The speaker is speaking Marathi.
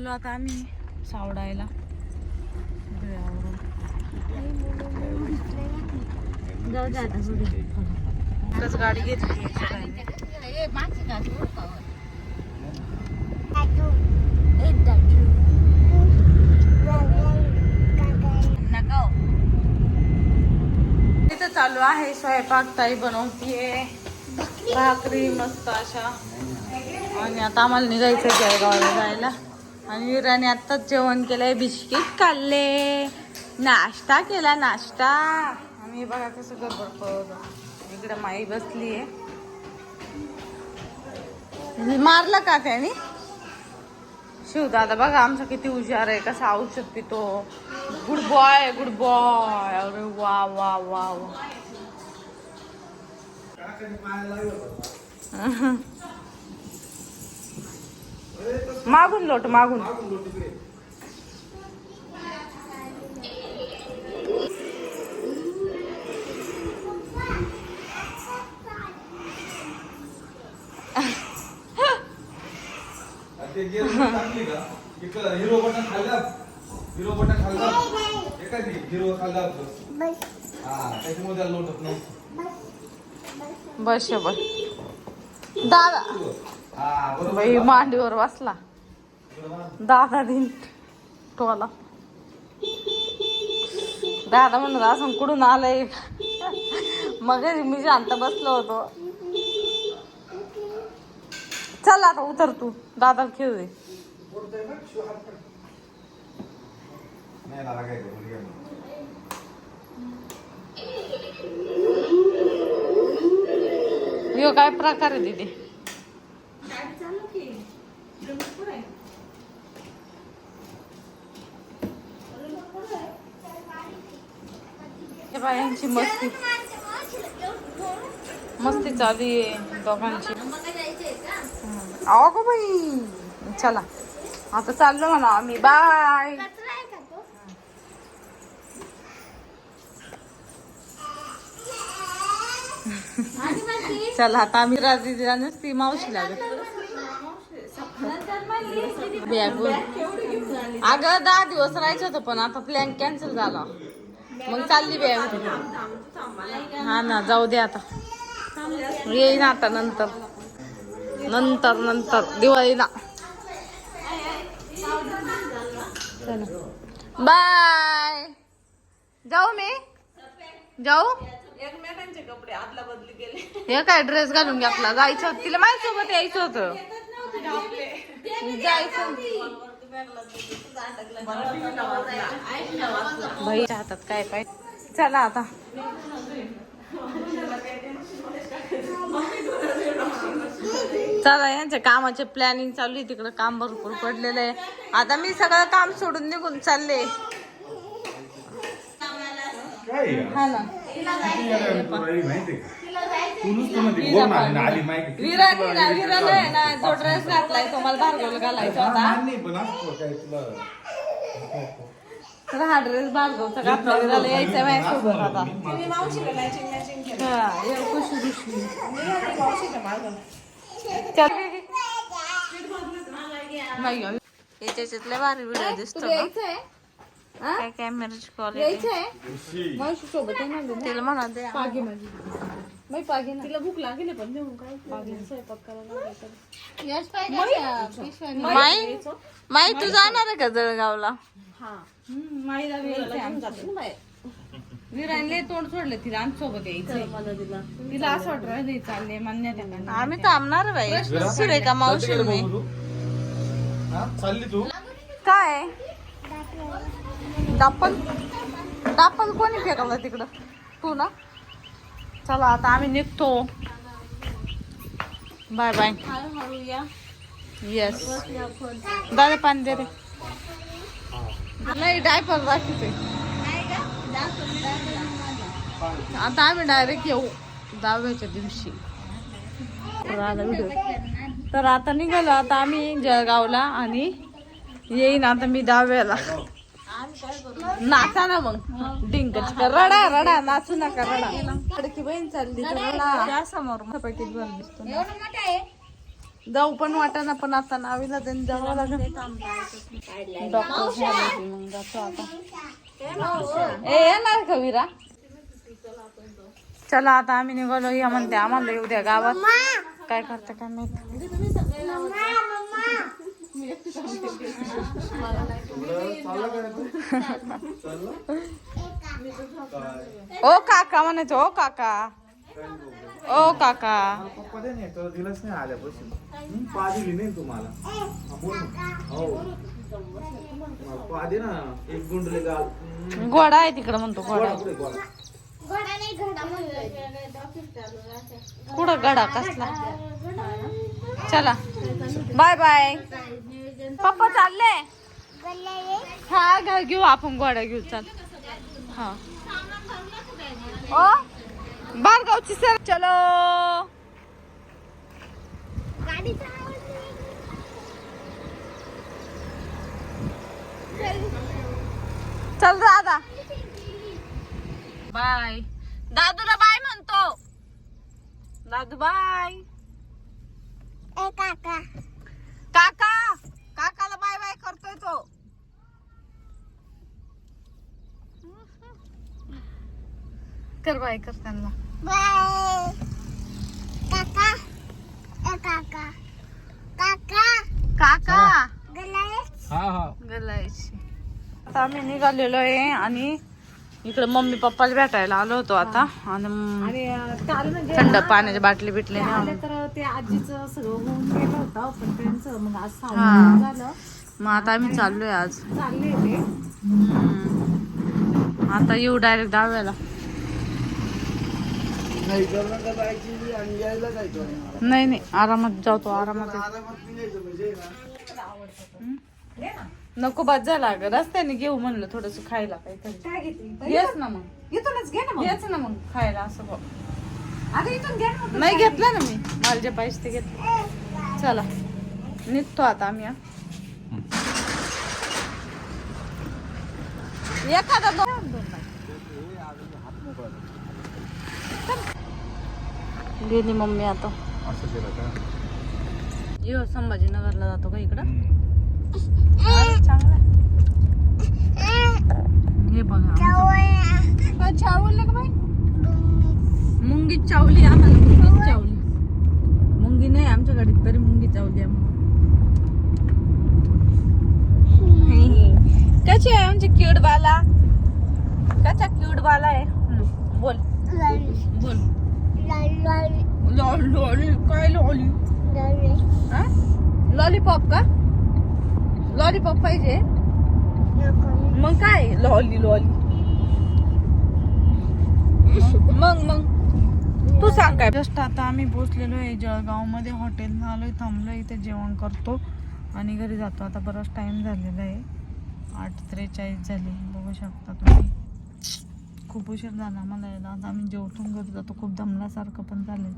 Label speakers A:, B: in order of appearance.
A: आलो आता आम्ही सावडायला. घरावरून. एकच गाडी घेतली हो. इथं चालू आहे स्वयंपाक ताई बनवतीये. भाकरी मस्त अशा. आणि आता आम्हाला निघायचं जळगावला जायला. आणि विराने आत्ताच जेवण केलंय बिस्किट खाल्ले. नाश्ता केला नाश्ता. आणि बघा कसं गडबड इकडे माई बसली आहे मारलं का त्याने? शिवदादा बघा आमचा किती हुशार आहे. कसा औषध पितो. गुड बॉय गुड बॉय अरे वा वा वा वा. मागून लोट मागून.
B: हिरो बटन खाल्ला हिरो बटन खाल्ला हिरो खाल्ला हा त्याच्यामुळे लोटत नव्हतं
A: बस. बस. दादा. बाई मांडीवर बसला. दादा दिन टोला. दादा म्हणत असं कुठून आलंय? मग मी शांत बसलो होतो. चल आता उतर तू. दादा खेळू दे.
B: आहे
A: यो काय प्रकार आहे तिथे हे बाई, यांची मस्ती. मस्ती चालू आहे दोघांची. अहो गो बाई. चला. आता चाललो म्हणा आम्ही. बाय. चला आता आम्ही रात्रीला नसती मावशी लागत बॅग अगं दहा दिवस राहायचं होतं पण आता प्लॅन कॅन्सल झाला. मग चालली बॅग हा ना जाऊ दे आता. येईन आता नंतर. नंतर नंतर. दिवाळीला. बाय. जाऊ मी. जाऊ.
C: एकमेकांचे कपडे आदला बदली केले.
A: हे काय ड्रेस घालून घेतला जायचं होतं. तिला माझ्या सोबत यायचं होतं. जायचं बाईच्या हातात काय पाय चला आता चला यांच्या कामाचे प्लॅनिंग चालू आहे. तिकडं काम भरपूर पडलेलं आहे. आता मी सगळं काम सोडून निघून चालले.
B: काय?
A: हा ना.
B: किती वेळा तुला माहिती आहे का? तू नुसतं म्हणते, "बोल ना, ना, आली माहिती." किती
A: विराने
B: तुला
A: ना
B: माहिती
A: विराने आहे ना जो ड्रेस घातलाय तो मला भार्गवला घालायचा
B: हा,
A: होता.
B: मान्य आहे, पण असं काय तुला.
A: तर हा ड्रेस भार्गवचा घातला विराला यायचा माझ्यासोबत आता.
C: मी मावशीला मॅचिंग मॅचिंग केलं.
A: हा, ये कशी दिसली
C: मी आली मावशीच्या मागं
A: चल. नाही गं. याच्यातले भारी व्हिडिओ दिसतो ना. काय कॅमेराची क्वालिटी तिला म्हणा दे.
C: तिला भूक लागली पण देऊन काय स्वयंपाक करायला
A: माई? माई? तू जाणार आहे का जळगावला?
C: हा.
A: माईला तोंड सोडलं तिला आमच्यासोबत यायचं
C: मला दिला.
A: तिला असं वाटत राहिलं चालले मान्य आम्ही थांबणार बाई. सुरेखा मावशी मी?
B: हा? चालली तू?
A: काय? डापल डापल कोणी फेकवलं तिकडं? तू ना? चला आता आम्ही निघतो. बाय बाय येस दादा पाणी दे रे. नाही डायपर दाखवते. आता आम्ही डायरेक्ट येऊ दहाव्याच्या दिवशी. आता तर आता निघालो आता आम्ही जळगावला आणि येईन आता मी दहाव्याला. नाचा ना मग. डिंकच कर. रडा रडा. नाचू नका रडा. की बहीण चालली तर रडा. समोर दिसतो जाऊ पण वाटाना पण आता नावीला त्यांनी जावं लागेल. डॉक्टर झाले मग जातो आता. ए येणार का विरा? चला आता आम्ही निघालो. या म्हणते आम्हाला येऊ द्या गावात. काय करते काय माहीत? ओ काका म्हणायचं ओ काका. ओ काका.
B: पप्पा दे नाही दिलंच नाही आल्यापासून पा दिली नाही तुम्हाला हा, ना. पा दे ना एक गुंडले गाल
A: गोडा आहे तिकडं म्हणतो
B: गोडा.
A: कुठं गडा कसला? चला. Bye bye. पप्पा चालले? हा घ्या घेऊ आपण गोड्या घेऊ चाल. हा. ओ? बारगावची सर चलो. चल दादा. बाय. दादूला बाय म्हणतो. दादू बाय. काका. काकाला बाय बाय करतोय तो. कर बाय कर त्यांना. काका.
B: हा हा.
A: गलायची. आता आम्ही निघालेलो आहे आणि इकडे मम्मी पप्पाला भेटायला आलो होतो आता. आणि म-
C: आणि अं, काल म्हणजे
A: थंड पाण्याच्या बाटली बिटली
C: ते
A: नाही
C: आले
A: आणून.
C: तर ते आजीचं सगळं होऊन गेलं होतं पण त्यांचं मग आज
A: हा.
C: झालं.
A: मग आता आम्ही चाललोय आज.
C: चालले ते.
A: हम्म. आता येऊ डायरेक्ट दहाव्याला.
B: नाही जायची आणि यायला जायचं
A: नाही. नाही आरामात जातो आरामात.
B: आरामात म्हणजे ना.
A: नको बाद झाला ग रस्त्याने घेऊ म्हणलं थोडस खायला काहीतरी.
C: काय घेते?
A: येस ना मग.
C: इथूनच घे ना मग.
A: येच ना मग खायला असं बघ.
C: अगं इथून घे ना मग.
A: नाही घेतलं ना मी. मला जे पाहिजे ते घेतलं. चला. निघतो आता आम्ही हा. एखादा दोन गेली मम्मी आता.
B: असं केलं का?
A: यो संभाजीनगरला जातो का इकडं. हे बघा. चावलं. का बाई. मुंगी चावली आम्हाला मुंगी चावली. मुंगी नाही आमच्या गाडीत तरी मुंगी चावली आम्हाला कशी आहे आमची क्यूट बाला? कसा क्यूट बाला आहे? बोल. बोल. लॉल लॉल काय लॉली लॉलीपॉप का? लॉलीपॉप पाहिजे. मग काय? लॉली लॉली मग मग. तू सांग काय? जस्ट आता आम्ही पोचलेलो आहे जळगावमध्ये हॉटेल आलोय थांबलोय इथे जेवण करतो. आणि घरी जातो. आता बराच टाइम झालेला आहे. आठ त्रेचाळीस झाले. बघू शकता तुम्ही. खूप उशीर झाला मला यायला. आता आम्ही जेवठून घरी जातो. खूप दमल्यासारखं पण झालं